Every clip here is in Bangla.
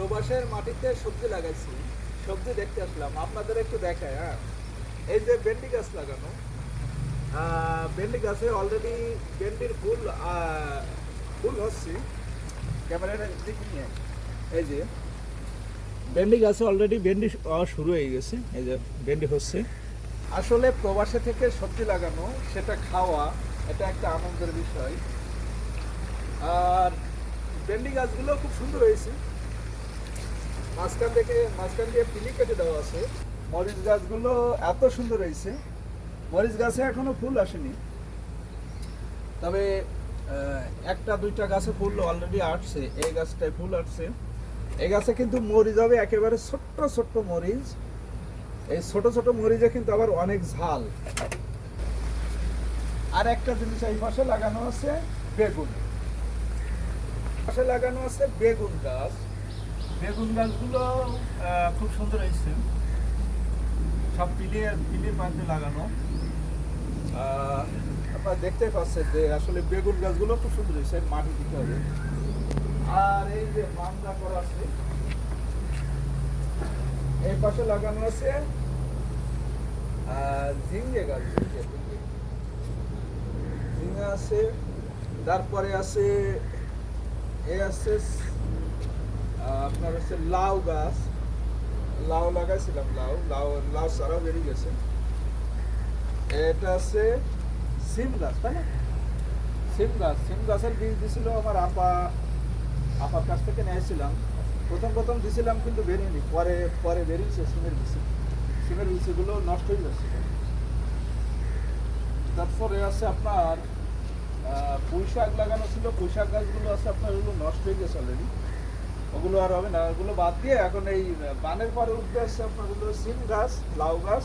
প্রবাসের মাটিতে সবজি লাগাইছি, সবজি দেখতে আসলাম। আপনাদের একটু দেখায় হ্যাঁ? এই যে ভেন্ডি গাছ লাগানো ভেন্ডি গাছে অলরেডি ভেন্ডির ফুল ফুল হচ্ছে। ক্যামেরাটা দিকে নিয়ে। এই যে, ভেন্ডি গাছে অলরেডি ভেন্ডি শুরু হয়ে গেছে। এই যে ভেন্ডি হচ্ছে। আসলে প্রবাসে থেকে সবজি লাগানো, সেটা খাওয়া, এটা একটা আনন্দের বিষয়। আর ভেন্ডি গাছগুলো খুব সুন্দর হয়েছে। মাঝখান থেকে, মাঝখান দিয়ে পিলি কেটে দেওয়া আছে। মরিচ গাছগুলো এত সুন্দর হয়েছে। মরিচ গাছে এখনও ফুল আসেনি। তবে একটা দুইটা গাছে ফুল অলরেডি আসছে। এই গাছটায় ফুল আসছে। এই গাছে কিন্তু মরিচ হবে একেবারে ছোট্ট ছোট্ট মরিচ। এই ছোট ছোট মরিচে কিন্তু আবার অনেক ঝাল। আর একটা জিনিস এই পাশে লাগানো আছে বেগুন। পাশে লাগানো আছে বেগুন গাছ। বেগুন গাছগুলো খুব সুন্দর হয়েছে। সব পিলে পিলে পাতে লাগানো। আপনারা দেখতে পাচ্ছেন যে আসলে বেগুন গাছগুলো খুব সুন্দর হয়েছে, মাটি দিতে হবে। আর এই যে মামলা করা আছে, এই পাশে লাগানো আছে ঝিঙ্গে গাছ ঝিঙ্গে আছে, তারপরে আছে, এ আছে আপনার হচ্ছে লাউ গাছ। লাউ লাগাইছিলাম, লাউ। লাউ লাউ সারাও বেরিয়ে গেছে। এটা আছে সিম গাছ, তাই না? সিম গাছ, সিম গাছের বীজ দিছিল আমার আপা। আপার কাছ থেকে নিয়েছিলাম। প্রথম প্রথম দিছিলাম, কিন্তু বেরিয়েনি। পরে পরে বেরিয়েছে সিমের বিচি সিমের বিচিগুলো নষ্ট হয়ে যাচ্ছে। তারপরে আছে আপনার পুঁই শাক লাগানো ছিল। পুঁই শাক গাছগুলো আছে, আপনার ওগুলো নষ্ট হয়ে গেছে অলরেডি ওগুলো আর হবে না। ওগুলো বাদ দিয়ে এখন এই বানের পরে উঠতে আসছে আপনার হলো সিম গাছ, লাউ গাছ,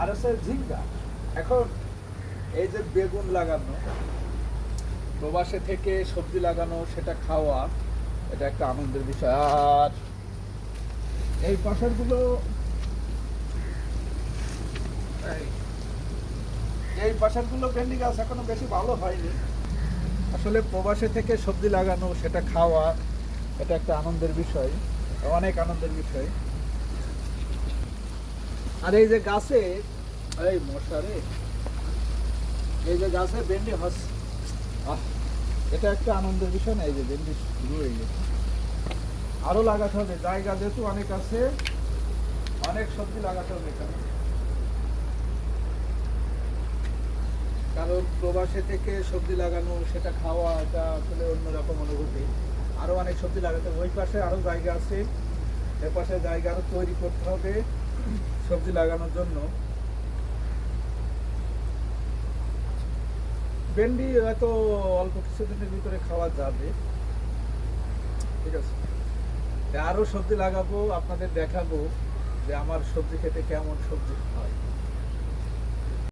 আর আছে ঝিঙ্গা। এখন এই যে বেগুন লাগানো, প্রবাসে থেকে সবজি লাগানো, সেটা খাওয়া, এটা একটা আনন্দের বিষয়। আর এই পাশেরগুলো এই পাশেরগুলো ভেন্ডি গাছ এখনও বেশি ভালো হয়নি। আসলে প্রবাসে থেকে সবজি লাগানো, সেটা খাওয়া এটা একটা আনন্দের বিষয়, অনেক আনন্দের বিষয়। আর এই যে গাছে, এই মশারে এই যে গাছে ভেন্ডি আহ, এটা একটা আনন্দের বিষয় না, এই যে ভেন্ডি শুরু হয়ে গেছে। আরও লাগাতে হবে, জায়গা যেহেতু অনেক আছে, অনেক সবজি লাগাতে হবে এখানে। কারণ প্রবাসে থেকে সবজি লাগানো, সেটা খাওয়া, এটা আসলে অন্যরকম অনুভূতি। আরও অনেক সবজি লাগাতে ওই পাশে আরও জায়গা আছে। এ পাশে জায়গা আরও তৈরি করতে হবে সবজি লাগানোর জন্য। ভেন্ডি হয়তো অল্প কিছুদিনের ভিতরে খাওয়া যাবে। ঠিক আছে? আরও সবজি লাগাবো, আপনাদের দেখাবো যে আমার সবজি খেতে কেমন সবজি হয়।